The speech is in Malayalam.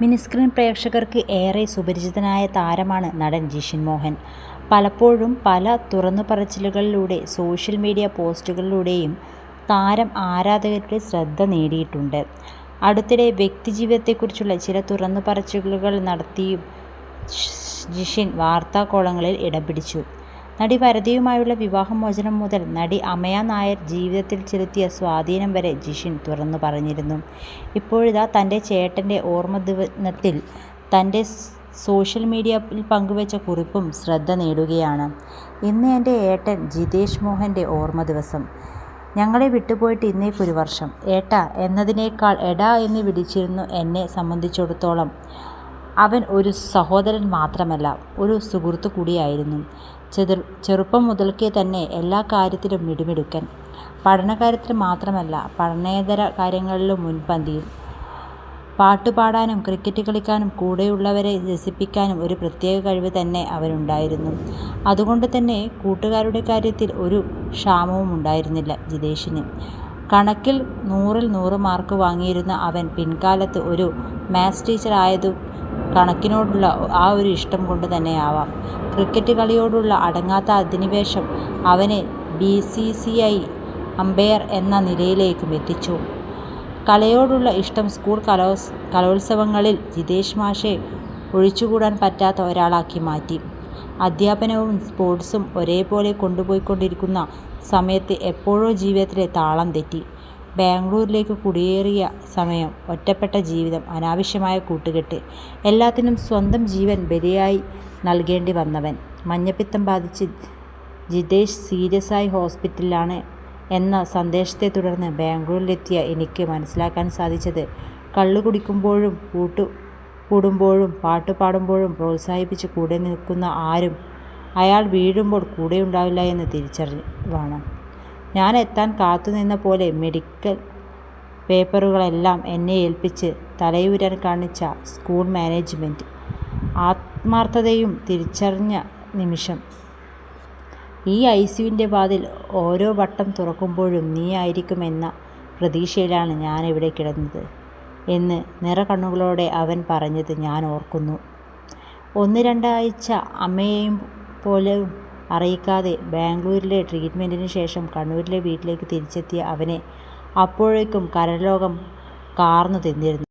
മിനിസ്ക്രീൻ പ്രേക്ഷകർക്ക് ഏറെ സുപരിചിതനായ താരമാണ് നടൻ ജിഷിൻ മോഹൻ. പലപ്പോഴും പല തുറന്നുപറച്ചിലുകളിലൂടെ സോഷ്യൽ മീഡിയ പോസ്റ്റുകളിലൂടെയും താരം ആരാധകരുടെ ശ്രദ്ധ നേടിയിട്ടുണ്ട്. അടുത്തിടെ വ്യക്തിജീവിതത്തെക്കുറിച്ചുള്ള ചില തുറന്നുപറച്ചിലുകൾ നടത്തിയും ജിഷിൻ വാർത്താ കോളങ്ങളിൽ ഇടംപിടിച്ചു. നടി വരദയുമായുള്ള വിവാഹമോചനം മുതൽ നടി അമയ നായർ ജീവിതത്തിൽ ചെലുത്തിയ സ്വാധീനം വരെ ജിഷിൻ തുറന്നു പറഞ്ഞിരുന്നു ഇപ്പോഴിതാ തന്റെ ചേട്ടന്റെ ഓർമ്മ ഓർമ്മദിനത്തിൽ തന്റെ സോഷ്യൽ മീഡിയയിൽ പങ്കുവച്ച കുറിപ്പും ശ്രദ്ധ നേടുകയാണ്. "ഇന്ന് എന്റെ ഏട്ടൻ ജിതേഷ് മോഹന്റെ ഓർമ്മ ദിവസം ഞങ്ങളെ വിട്ടുപോയിട്ട് ഇന്നേക്കൊരു വർഷം. ഏട്ട എന്നതിനേക്കാൾ എടാ എന്ന് വിളിച്ചിരുന്നു എന്നെ സംബന്ധിച്ചിടത്തോളം അവൻ ഒരു സഹോദരൻ മാത്രമല്ല, ഒരു സുഹൃത്തു കൂടിയായിരുന്നു. ചെറുപ്പം മുതൽക്കേ തന്നെ എല്ലാ കാര്യത്തിലും മിടുമിടുക്കൻ. പഠനകാര്യത്തിൽ മാത്രമല്ല പഠനേതര കാര്യങ്ങളിലും മുൻപന്തിയിൽ. പാട്ടുപാടാനും ക്രിക്കറ്റ് കളിക്കാനും കൂടെയുള്ളവരെ രസിപ്പിക്കാനും ഒരു പ്രത്യേക കഴിവ് തന്നെ അവരുണ്ടായിരുന്നു അതുകൊണ്ട് തന്നെ കൂട്ടുകാരുടെ കാര്യത്തിൽ ഒരു ക്ഷാമവും ഉണ്ടായിരുന്നില്ല ജിതേഷിന്. കണക്കിൽ നൂറിൽ നൂറ് മാർക്ക് വാങ്ങിയിരുന്ന അവൻ പിൻകാലത്ത് ഒരു മാത്സ് ടീച്ചർ ആയതും കണക്കിനോടുള്ള ആ ഒരു ഇഷ്ടം കൊണ്ട് തന്നെയാവാം. ക്രിക്കറ്റ് കളിയോടുള്ള അടങ്ങാത്ത അധിനിവേശം അവനെ B C C I umpire എന്ന നിലയിലേക്കും എത്തിച്ചു. കലയോടുള്ള ഇഷ്ടം സ്കൂൾ കലോത്സവങ്ങളിൽ ജിതേഷ് മാഷെ ഒഴിച്ചുകൂടാൻ പറ്റാത്ത ഒരാളാക്കി മാറ്റി. അധ്യാപനവും സ്പോർട്സും ഒരേപോലെ കൊണ്ടുപോയിക്കൊണ്ടിരിക്കുന്ന സമയത്ത് എപ്പോഴോ ജീവിതത്തിലെ താളം തെറ്റി. ബാംഗ്ലൂരിലേക്ക് കുടിയേറിയ സമയം, ഒറ്റപ്പെട്ട ജീവിതം, അനാവശ്യമായ കൂട്ടുകെട്ട്, എല്ലാത്തിനും സ്വന്തം ജീവൻ ബലിയായി നൽകേണ്ടി വന്നവൻ. മഞ്ഞപ്പിത്തം ബാധിച്ച് ജിതേഷ് സീരിയസായി ഹോസ്പിറ്റലിലാണ് എന്ന സന്ദേശത്തെ തുടർന്ന് ബാംഗ്ലൂരിലെത്തിയ എനിക്ക് മനസ്സിലാക്കാൻ സാധിച്ചത് കള്ളു കുടിക്കുമ്പോഴും കൂട്ടു കൂടുമ്പോഴും പാട്ട് പാട്ടുപാടുമ്പോഴും പ്രോത്സാഹിപ്പിച്ച് കൂടെ നിൽക്കുന്ന ആരും അയാൾ വീഴുമ്പോൾ കൂടെയുണ്ടാവില്ല എന്ന് തിരിച്ചറിവാണ്. ഞാൻ എത്താൻ കാത്തുനിന്ന പോലെ മെഡിക്കൽ പേപ്പറുകളെല്ലാം എന്നെ ഏൽപ്പിച്ച് തലയൂരാൻ കാണിച്ച സ്കൂൾ മാനേജ്മെന്റ് ആത്മാർത്ഥതയും തിരിച്ചറിഞ്ഞ നിമിഷം. ഈ ഐ സിയുവിന്റെ വാതിൽ ഓരോ വട്ടം തുറക്കുമ്പോഴും നീ ആയിരിക്കുമെന്ന പ്രതീക്ഷയിലാണ് ഇവിടെ കിടന്നത് എന്ന് നിറകണ്ണുകളോടെ അവൻ പറഞ്ഞത് ഞാൻ ഓർക്കുന്നു. ഒന്ന് രണ്ടാഴ്ച അമ്മയെയും പോലും അറിയിക്കാതെ ബാംഗ്ലൂരിലെ ട്രീറ്റ്മെന്റിന് ശേഷം കണ്ണൂരിലെ വീട്ടിലേക്ക് തിരിച്ചെത്തിയ അവനെ അപ്പോഴേക്കും കരലോകം കാർന്നു തിന്നിരുന്നു.